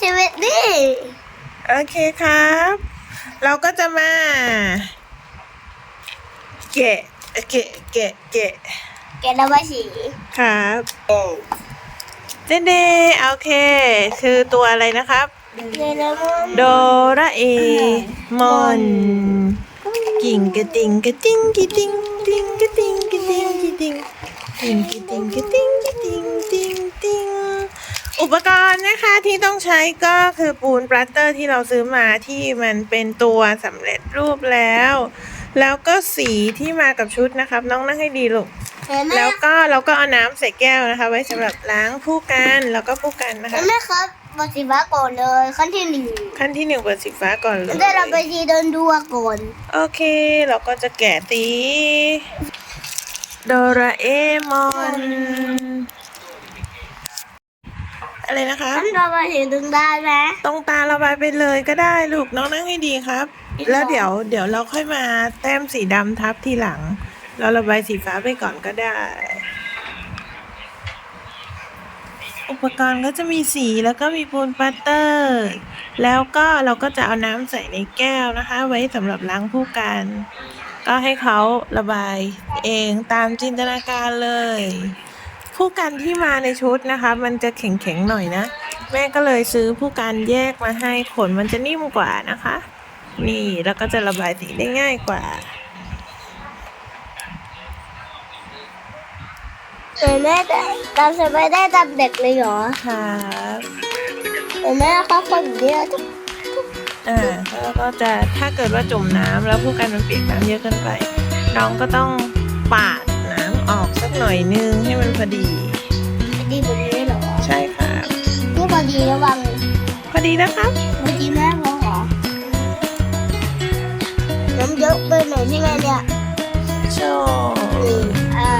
ชีวิตดิโอเคครับ เราก็จะมาแกะแกะแกะแกะแกระบายสีครับเจเดโอเค คือตัวอะไรนะครับเดรมอนโดราเอมอนกิ่งกระติงกระติงกระติงติงกระติงกระติงกระติงติงกระติงกระติงกระติงติงติง อุปกรณ์นะคะที่ต้องใช้ก็คือปูนปลัตเตอร์ที่เราซื้อมาที่มันเป็นตัวสำเร็จรูปแล้ว แล้วก็สีที่มากับชุดนะครับ น้องนั่งให้ดีลูกเห็นไหมแล้วก็เราก็เอาน้ำใส่แก้วนะคะ ไว้สำหรับล้างผู้กันแล้วก็ผู้กันนะเห็คะนไหมครับบทสีฟ้าก่อนเลย ขั้นที่หนึ่งขั้นที่หนึ่งเปิดสีฟ้าก่อนเลยได้เราไปสีเดินดูก่อนโอเค เราก็จะแกะตีโดราเอมอน อะไรนะคะขั้นเราไปสีดึงได้ไหมตรงตาระบายไปเลยก็ได้ลูกน้องนั่งให้ดีครับอีกแล้วสองเดี๋ยวเดี๋ยวเราค่อยมาแต้มสีดำทับทีหลัง เราระบายสีฟ้าไปก่อนก็ได้ อุปกรณ์ก็จะมีสีแล้วก็มีปูนปัตเตอร์ แล้วก็เราก็จะเอาน้ำใส่ในแก้วนะคะ ไว้สำหรับล้างผู้กัน ก็ให้เขาระบายเองตามจินตนาการเลย ผู้กันที่มาในชุดนะคะ มันจะแข็งๆหน่อยนะ แม่ก็เลยซื้อผู้กันแยกมาให้ขนมันจะนิ่มกว่านะคะ นี่แล้วก็จะระบายสีได้ง่ายกว่าเห็นไหมแต่ตามสบายได้ตามเด็กเลยเหรอครับเห็นไหมเขาคนเดียวอ่าแล้วก็จะถ้าเกิดว่าจมน้ำแล้วผู้กันมันเปียกน้ำเยอะเกินไป น้องก็ต้องปาดน้ำออก สักหน่อยนึงให้มันพอดีดีแบบนี้เหรอใช่ครับนี่พอดีระวังพอดีนะครับพอดีแม่พอเหรอน้ำเยอะไปหน่อยใช่ไหมเนี่ย โชว์นี่อ่า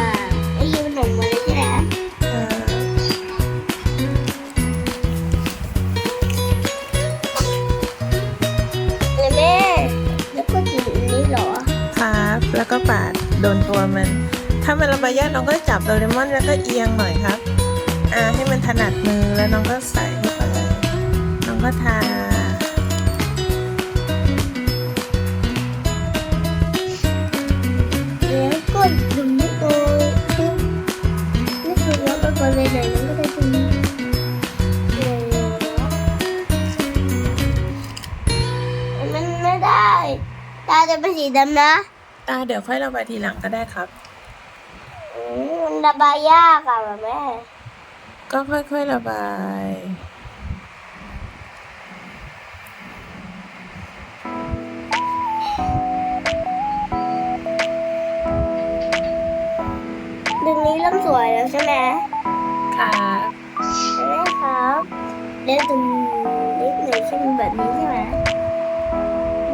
เรมอนแล้วก็เอียงหน่อยครับ อ่าให้มันถนัดมือแล้วน้องก็ใส่เข้าไปน้องก็ทาแล้วก็ดึงนี่โอ้นี่คือแล้วก็คนเลยไหนมันก็ได้ตรงนี้มันไม่ได้ ตาจะเป็นสีดำนะ ตาเดี๋ยวค่อยเระบายทีหลังก็ได้ครับ มมันระบายยากอะแม่ ก็ค่อยๆระบาย ดึงนี้เริ่มสวยแล้วใช่ไหมครับใช่ไหมครับเดี๋ยวดึงนิดหนึ่งใช่ไหมแบบนี้ใช่ไหม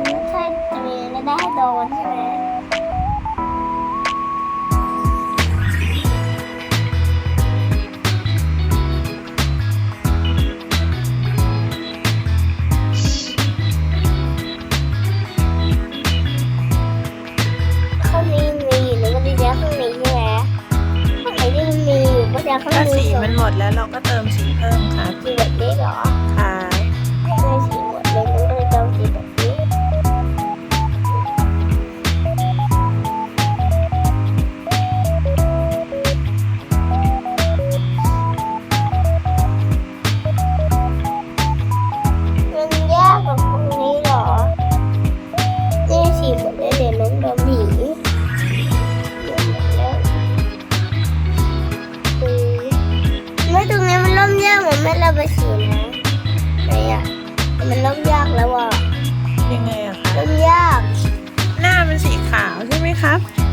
ไม่ใช่จะมีไม่ได้โดนใช่ไหม มีอยู่ก็จะข้างถ้านี้สีส่วนมันหมดแล้วเราก็เติมสีเพิ่มครับสีแบบนี้เหรอครั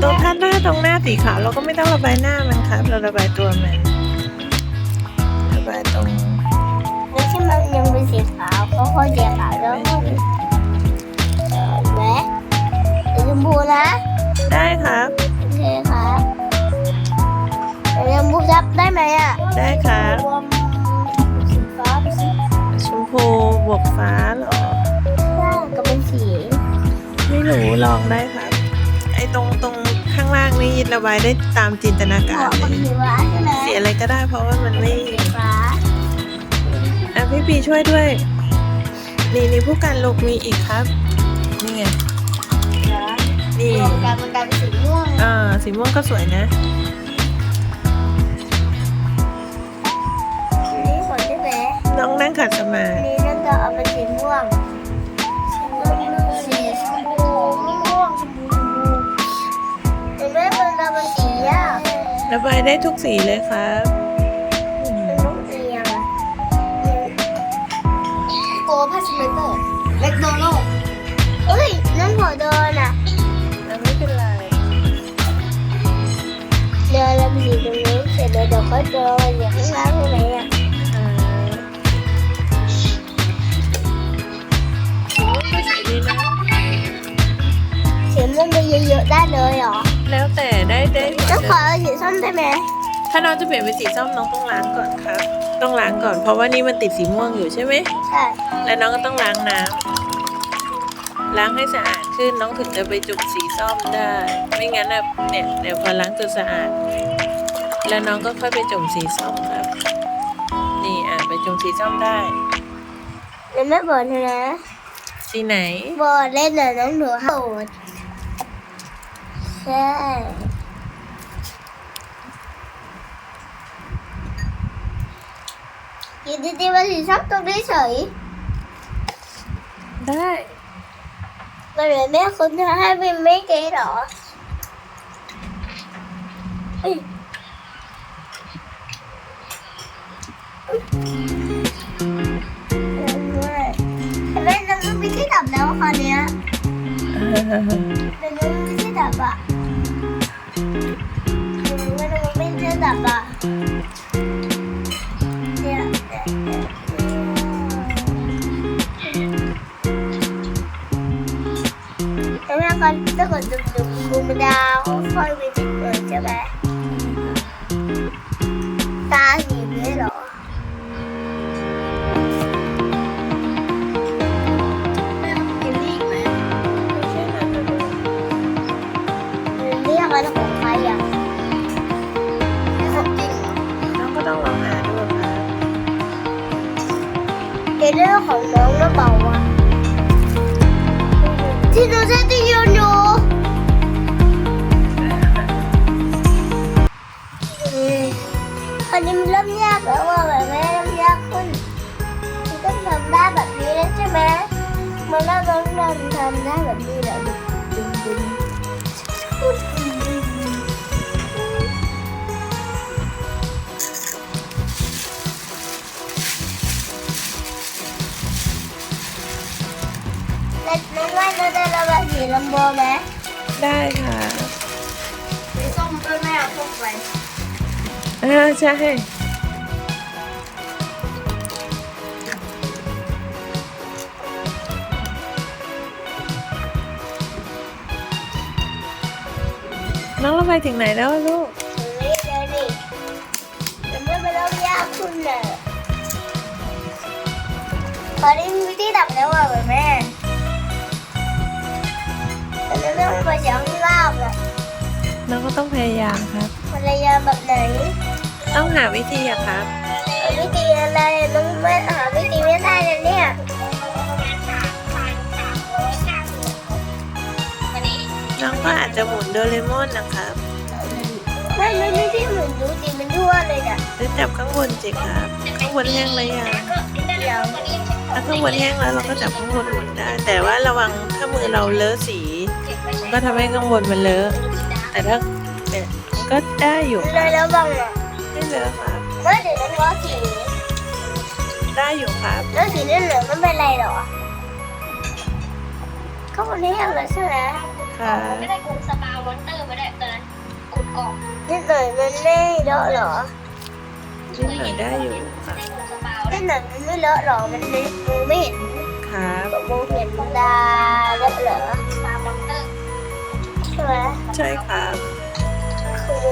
ตรงท่านหน้าตรงหน้าสีขาวเราก็ไม่ต้องระบายหน้ามันครับ เราระบายตัวมันระบายตรงแล้วที่มันยังเป็นสีขาวเขาค่อยแยกขาวแล้วก็เออแหมสีชมพูนะ ได้ครับโอเคครับสีชมพูซับได้ไหมอะได้ครับรวมสีฟ้าไปสิชมพูบวกฟ้าเหรอได้ก็เป็นสี ไม่รู้ลองได้ครับางล่างนี่ระบายได้ตามจินตนาเหการมาะเลกับยสีฟ้าใช่ไหมสีอะไรก็ได้เพราะว่ามันไม่สีฟ้าอะพี่ปีช่วยด้วย นี่นี่ผู้การลูกมีอีกครับ นี่ไงนี่รวมกันมันกลายเป็นสีม่วงอ่าสีม่วงก็สวยนะนี่ขนใช่ไหมน้องนั่งขัดสมาอันธินี้น่าจะเอาเป็นสีม่วงสีชมพูม่วงชมพูชมพู เห็นไหมมันเราเป็นสีอะระบายได้ทุกสีเลยครับอืมมันต้องเอียงอะโกพัสเมเตอร์แมคโดนัลด์เอ้ยนั่นหัวโดนอะแล้วไม่เป็นไรเดินแล้วมีตรงนี้เสร็จแล้วเดี๋ยวก็โดนอย่างข้างล่างใช่ไหมอะอ่าโอ้ก็สวยดีนะเสียงมันไปเยอะๆได้เลยเหรอแล้วแต่ ได้ได้หมดต้องเลยขอเอาสีส้มได้ไหมถ้าน้องจะเปลี่ยนเป็นสีส้มน้องต้องล้างก่อนครับ ต้องล้างก่อน เพราะว่านี่มันติดสีม่วงอยู่ใช่ไหม ใช่แล้วน้องก็ต้องล้างน้ำล้างให้สะอาดขึ้นน้องถึงจะไปจุ่มสีส้มได้ ไม่งั้นนะเนี่ยเดี๋ยวพอล้างจนสะอาด แล้วน้องก็ค่อยไปจุ่มสีส้มครับ นี่อะไปจุ่มสีส้มได้แล้วไม่บอกเธอนะสีไหนบอกเล่นหน่อยน้องหนูโหดใช่อยินดีๆมาสีส้มตรงนี้เฉย ได้ มันเหมือนแม่คุณจะให้วินไม่ เก๋หรอเอ้ยเห็นไหมน้องไม่ที่ดับแล้วคราวเนี้ยแต่น้องไแล้วก็ถ้าเกิดดึกๆกูมันดาวค่อยๆวินิจเลยใช่ไหมตาสี ลำโบไหมได้ค่ะสีส้มเพื่อแม่เอาพวกไปอ่าใช่น้องเระบายถึงไหนแล้วลูกนี่เลยนี่แต่เมื่อมันเริ่มยากขึ้นเลยตอนนี้มีวิธีดับแล้วอะแม่ แต่ไม่ต้องไปเสียงที่ล่างอะน้องก็ต้องพยายามครับ ภรรยาแบบไหนต้องหาวิธีอะครับ หาวิธีอะไรน้องไม่หาวิธีไม่ได้เลยเนี่ยน้องก็อาจจะหมุนโดเรมอนนะครับไม่ไม่ไม่ที่เหมือนดูสิมันทั่วเลยอะหรือจับข้างบนสิครับข้างบนแห้งเลยยังเดี๋ยวถ้าข้างบนแห้งแล้วเราก็จับข้างบนหมุนได้ แต่ว่าระวังถ้ามือเราเลอะสี มันก็ทำให้ข้างบนมันเลอะ แต่ถ้าเนี่ยมันก็ได้อยู่คเลรัยบแล้วบ้างอะไม่เลอะครับเมื่อเดี๋ยวน้องว่าสีได้อยู่ครับ แล้วสีเหลืองๆมันเป็นไรหรอ ก็มันแห้งแล้วใช่ไหมค่ะ ไม่ได้กดสปาวอนเตอร์ไม่ได้ตอนนั้นกดกล่องนิดหน่อยมันไม่เลอะหรอนิดหน่อยได้อยู่ค่ะได้กดสปาวนิดหน่อยมันไม่เลอะหรอ มันไม่มองไม่เห็นครับ มองเห็นตาเลอะเหรอ ใช่ไหมใช่ครับคือ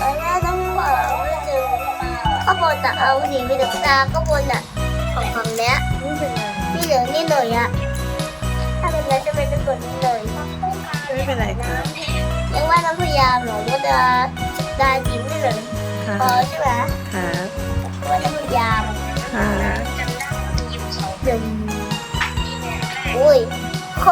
ตอนแรกต้องบอกว่าจะข้างบนอะเอาสีไปถึงตาข้างบนอะของฝั่งเนี้ยไม่เป็นไรนี่เหลืองนี่หน่อยอะถ้าเป็นงั้นจะเป็นน้ำกรดนิดหน่อยไม่เป็นไรครับเรียกว่าน้ำพยายามหรอว่าจะได้สีไม่เหลืองค่ะพอใช่ไหมครับว่าน้ำพยางค่ะจำได้มีอยู่สองดึงที่เนี่ยแรกอุ้ยค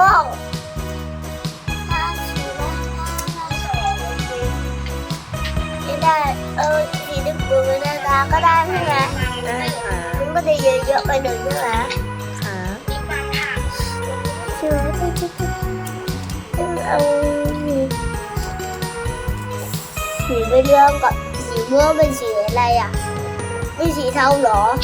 Ờ, là ơi cái gì đến vườn người ta có đang không ạ? À? Cũng có thể về dọc bên đường nữa ạ. À? Chưa thấy cái cái ông gì gì bên đường còn gì mưa bên gì ở đây à? Bên gì thao đó.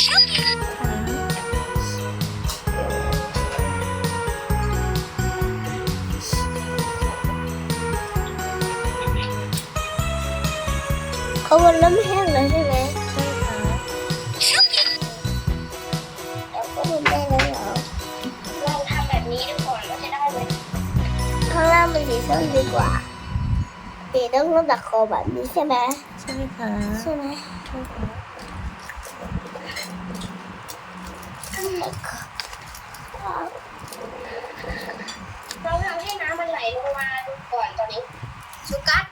เอาสีสีไปเรื่องกับสีม่วงเป็นสีอะไรอะเป็นสีเทาเหรอค่ะเขามันเริ่มแห้งแล้วใช่ไหมใช่ค่ะแล้วก็มันได้แล้วเหรอลองทำแบบนี้ดูก่อนว่าจะได้ไหมข้างล่างเป็นสีส้มดีกว่าสีต้องต้องตัดคอแบบนี้ใช่ไหมใช่ค่ะใช่ไหมใช่ค่ะลองทำให้น้ำมันไหลลงมาดูก่อนตอนนี้สุกัส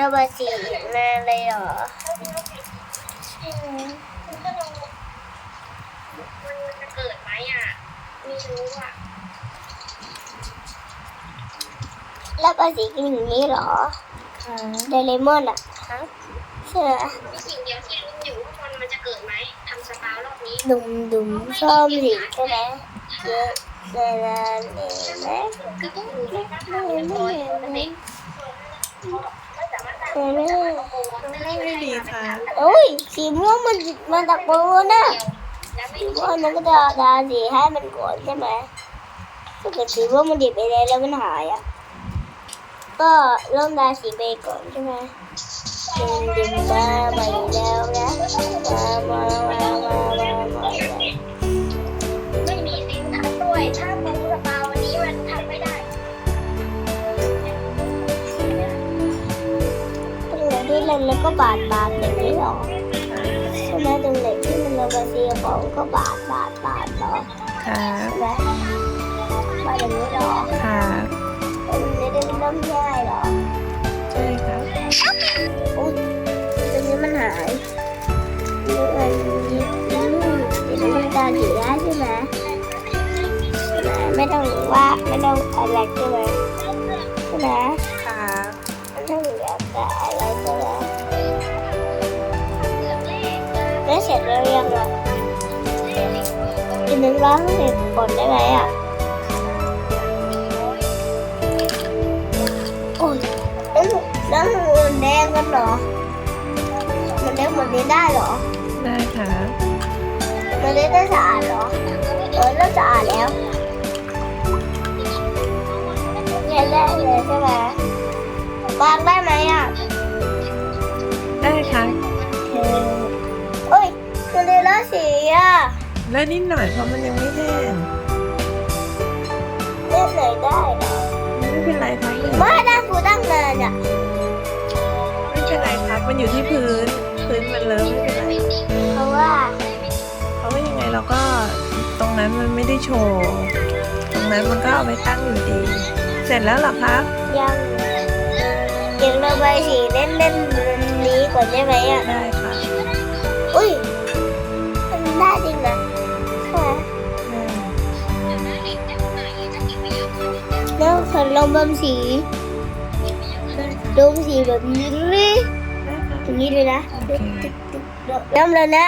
ระบายสีมาเลยเหรอมันก็ลองมันจะเกิดไหมอะไม่รู้อะระบายสีกินอย่างนี้เหรอค่ะไดเลมอนอะครับใช่ไหมมีสิ่งเดียวที่รู้อยู่ว่ามันมันจะเกิดไหมทำสปารอบนี้ดุมดุมส้มสีใช่ไหมเยอะเลยนะเนี่ยไหมก็ต้องรู้ว่าถ้าทำเรียบร้อยมันเด็ก ตั้งเห็นไมไม่ดีค่ะโอ้ยสีม่วงมันมันตะโกนนะสีม่วงมันก็จะดาสีให้มันก่อนใช่ไหมถ้าเกิดสีม่วงมันดิบไปเลยแล้วมันหายอะก็เริ่มดาสีไปก่อนใช่ไหมดึงดึงมาใหม่แล้วนะมามา ตรงไหนที่เล่นแล้วก็บาดบาดอย่างนี้หรอใช่ไหมตรงไหนที่มันระบายสีของก็บาดบาดบาดหรอค่ะใช่ไหมบาดอย่างนี้หรอค่ะมันไม่ได้เริ่มง่ายหรอใช่ค่ะอุ้ยตรงนี้มันหายนี่มันมีลูกเดี๋ยวมันตาดีได้ใช่ไหมใช่ไหมไม่ต้องว่าไม่ต้องอะไรใช่ไหมใช่ไหมค่ะไม่ต้องอยากจะอะไรใช่ไหมแล้วเสร็จแล้วยังอะอีกหนึ่งร้อยสิบคนได้ไหมอะ โอ้ยแล้วแล้วมันแดงกันเหรอ มันแดงแบบนี้ได้เหรอ ได้ค่ะมันได้ได้สะอาดเหรอ เออเริ่มสะอาดแล้วเนี่ยได้เลยใช่ไหมวางได้ไหมอะ ได้ค่ะเอ้ยมันได้ละสีอะแล้วนิดหน่อยเพราะมันยังไม่แห้งเล่นไหนได้เหรอไม่เป็นไรครับไม่ได้กูตั้งนานอะไม่เป็นไรครับมันอยู่ที่พื้นพื้นมันเลอะไม่เป็นไรเพราะว่าเพราะว่ายังไงเราก็ตรงนั้นมันไม่ได้โชว์ตรงนั้นมันก็เอาไปตั้งอยู่ดี เสร็จแล้วเหรอครับยังยังระบายสีเล่นเล่นๆนี้ ก่อนได้ไหมอะ ได้ค่ะ อุ้ยมันได้จริงนะใช่ไหมได้แล้วขอลองบำสีได้ค่ะดมสีแบบนี้เลยได้ค่ะอย่างนี้เลยนะโอเคตึกตึกตึกน้ำแล้วนะ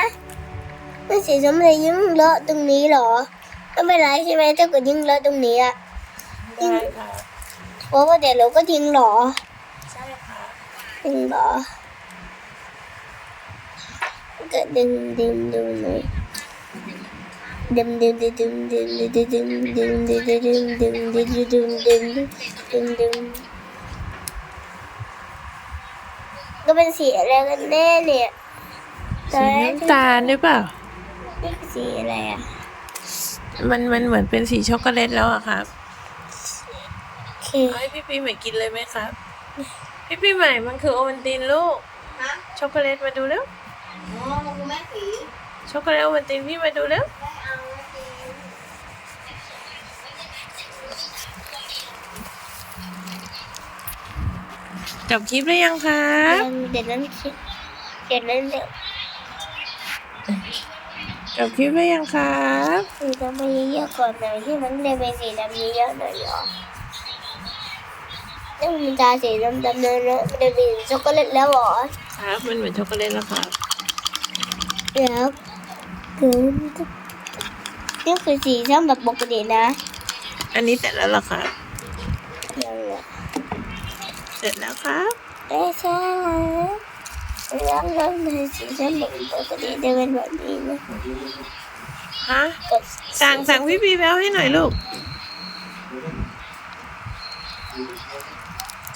มันสีส้มเลยยิ่งเลอะตรงนี้เหรอไม่เป็นไรใช่ไหมถ้าเกิดยิ่งเลอะตรงนี้อะได้ค่ะเพราะว่าเดี๋ยวเราก็ทิ้งเหรอใช่ค่ะทิ้งเหรอ ก็ดึงดึงดึงเลยดึงดึงดึงดึงดึงดึงดึงดึงดึงดึงดึงดึงดึงดึงดึงดึงดึงดึงก็เป็นสีอะไรกันแน่เนี่ยสีน้ำตาลหรือเปล่านี่สีอะไรอะมันมันเหมือนเป็นสีช็อกโกแลตแล้วอะครับเอาให้พี่ปีใหม่กินเลยไหมครับ พี่ปีใหม่มันคือโอวัลตินลูกช็อกโกแลตมาดูแล้ว อ๋อมันคือแม่สีช็อกโกแลตโอวัลตินพี่มาดูแล้วไม่เอาแม่สีอจบคลิปหรือยังครับยังเดี๋ยวนั้นคิดเดี๋ยวนั้นเดี๋ยวจบคลิปหรือยังครับสีดำมาเยอะๆก่อนหน่อยที่มันเลยเป็นสีดำเยอะๆหน่อยเหรอนี่มันตาสีดำๆเนอะๆมันจะเป็นช็อกโกแลตแล้วเหรอครับมันเหมือนช็อกโกแลตแล้วครับ แล้วคือนี่คือสีส้มแบบปกตินะ อันนี้เสร็จแล้วเหรอครับยังอะเสร็จแล้วครับไม่ใช่แล้วแล้วในสีส้มแบบปกติจะเป็นแบบนี้นะฮะกดสั่งสั่งพี่บีแววให้หน่อยลูก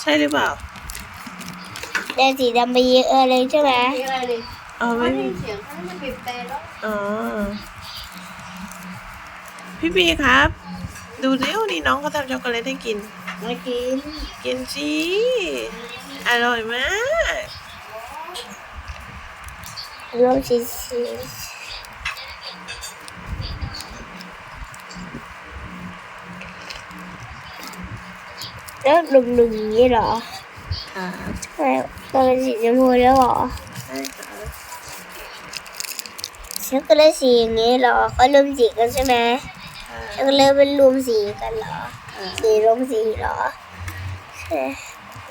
ใช่หรือเปล่าได้สีดำไปเยอะเลยใช่ไหมอ๋ อไม่มีอ๋อ พี่บีครับ ดูเร็วนี่น้องเขาทำช็อกโกแลตให้กินไม่กินกินสิอร่อยมากรวมสีสีแล้วหนุ่มๆอย่างนี้เหรอครับทำไมมันเป็นสีชมพูแล้วเหรอ ใช่ครับ ช็อกโกแลตสีอย่างนี้เหรอเขารวมสีกันใช่ไหมช็อกโกแลตเป็นรวมสีกันเหรอ สีรวมสีเหรอใช่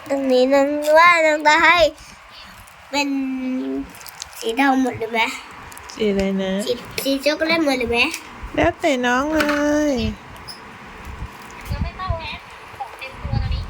ตรงนี้น้องว่าน้องจะให้เป็นสีเทาหมดเลยไหมสีอะไรนะ สีสีช็อกโกแลตหมดเลยไหมแล้วแต่น้องเลย ยังไม่เข้าแฮะของเต็มตัวตอนนี้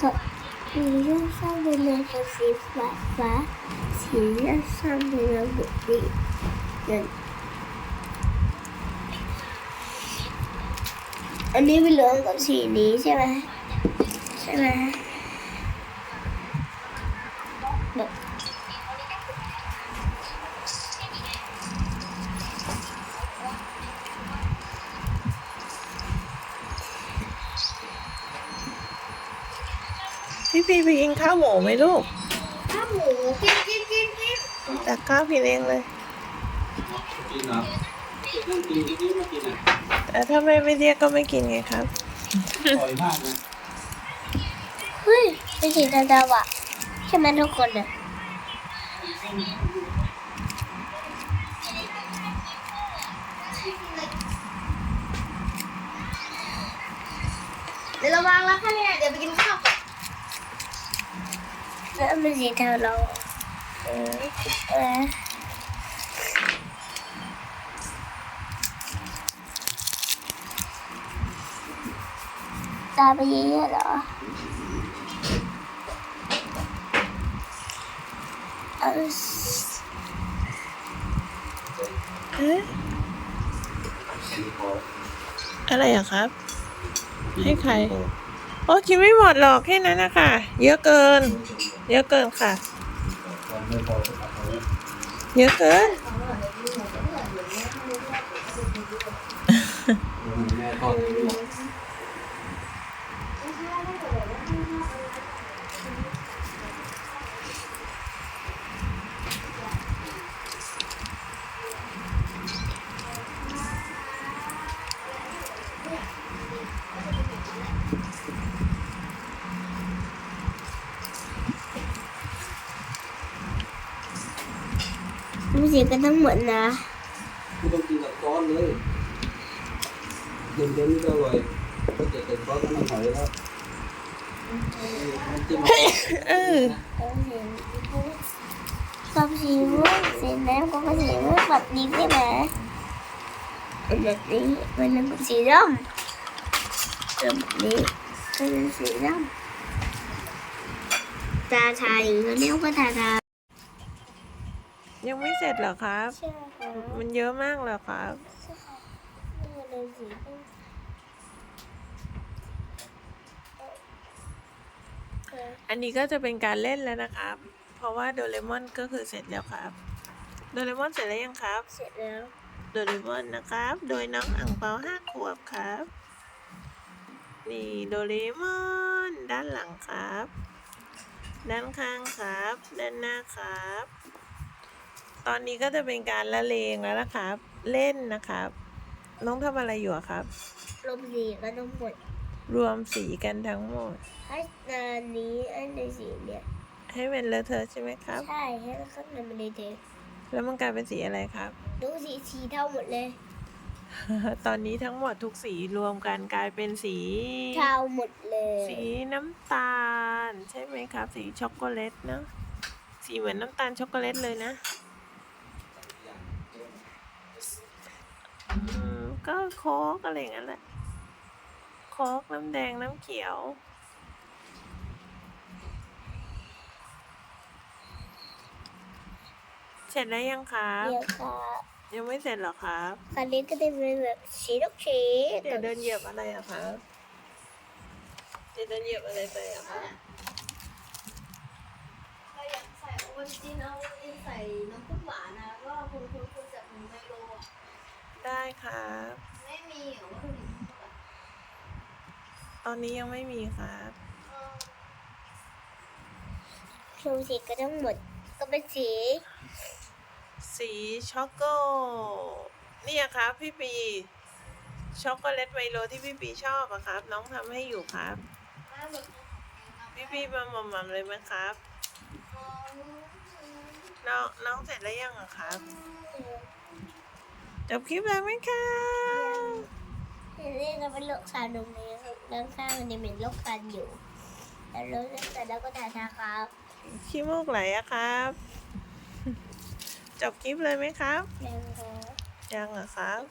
ก็ สีเลือดสร้างเป็นแนวสีฟ้าฟ้าสีเลือดสร้างเป็นแนวแบบนี้นั่นอันนี้เป็นเหลืองกับสีนี้ใช่ไหมใช่ไหมแบบ พี่บีไปกินข้าว หมูไหมลูก ข้าวหมูกินกินกินกินตักข้าวพี่เองเลยกินเหรอนั่งกินที่นี่มากินอะแต่ถ้าแม่ไม่เรียกก็ไม่กินไงครับอร่อยมากนะเฮ้ยเป็นสีดำๆอะใช่ไหมทุกคนอะเดี๋ยวระวังแล้วค่ะเนี่ยเดี๋ยวไปกินข้าวก่อน แล้วเป็นสีเทาเราเออเออตาไปเยอะๆเหรอเอาเอ๊ะอะไรอะครับ ให้ใคร โอ้กินไม่หมดหรอกแค่นั้นนะคะ เยอะเกิน เยอะเกินค่ะ เยอะเกิน แม่ก็ นทั้งหมดนะไม่ต้องกินกับซอสเลยเดินเดินนี่ก็อร่อยก็จะใส่ซอสน้ำหอยแล้วน้ำจิ้มเออ ยังไม่เสร็จเหรอครับ ใช่ค่ะมันเยอะมากเหรอครับ ใช่ค่ะนี่เลยสีเอออันนี้ก็จะเป็นการเล่นแล้วนะครับ เพราะว่าโดเรมอนก็คือเสร็จแล้วครับ โดเรมอนเสร็จแล้วยังครับ เสร็จแล้วโดเรมอนนะครับ โดยน้องอ่างเปาห้าขวบครับ นี่โดเรมอนด้านหลังครับ ด้านข้างครับ ด้านหน้าครับ ตอนนี้ก็จะเป็นการละเลงแล้วนะครับ เล่นนะครับ น้องทำอะไรอยู่อะครับลมสีก็ต้องหมดรวมสีกันทั้งหมด ให้นานนี้ไอ้ในสีเนี่ย ให้เป็นเลอะเทอะใช่ไหมครับ ใช่ ให้ข้างในมันเลยเทแล้วมันกลายเป็นสีอะไรครับ ดูสีสีเท่าหมดเลย ตอนนี้ทั้งหมดทุกสีรวมกันกลายเป็นสี เท่าหมดเลยสีน้ำตาล ใช่ไหมครับ สีช็อกโกแลตเนอะสีเหมือนน้ำตาลช็อกโกแลตเลยนะ อืมก็โค้กอะไรอย่างนั้นแหละโค้กน้ำแดงน้ำเขียวเสร็จแล้วยังครับเดี๋ยวค่ะยังไม่เสร็จเหรอครับคันนี้ก็จะเป็นแบบสีลูกชีเดี๋ยวเดินเหยียบอะไรอะครับเดี๋ยวเดินเหยียบอะไรไปอะครับถ้าอยากใส่โอวัลตินเอาใส่น้ำผึ้งหวานนะแล้วก็คุณคุณคุณจากหนึ่งไมโลอะ ได้ครับ ไม่มีเหรอวัตถุดิบทั้งหมดอะตอนนี้ยังไม่มีครับเออชูสีก็ต้องหมดก็เป็นสีสีช็อกโกเนี่ยครับพี่ปี ช็อกโกแลตไมโลที่พี่ปีชอบอะครับ น้องทำให้อยู่ครับถ้าแบบของเองอะพี่ปีมาหม่อมๆเลยไหมครับเออน้องน้องเสร็จแล้วยังอะครับ จบคลิปแล้วไหมครับเห็นนี่เราเป็นโรคคันตรงนี้ครับด้านข้างมันจะเป็นโรคคันอยู่แล้วรถเสร็จแล้วก็ถ่ายทาครับขี้มูกไหลอะครับ จบคลิปเลยไหมครับแล้วก็ยังเหรอครับ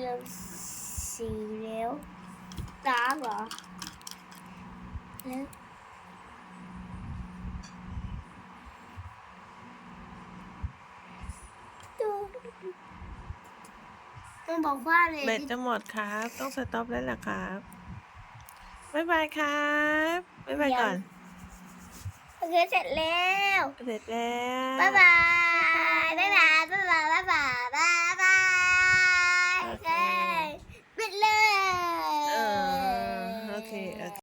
เริ่มสี แล้วตาเหรอแล้วดูมันบอกว่าเลยเบ็ดจะหมดครับ ต้องสต็อปแล้วล่ะครับบ๊ายบายครับบ๊ายบายก่อนโอเคเสร็จแล้ว เสร็จแล้วบ๊ายบายบ๊ายบายบ๊ายบายบ๊ายบาย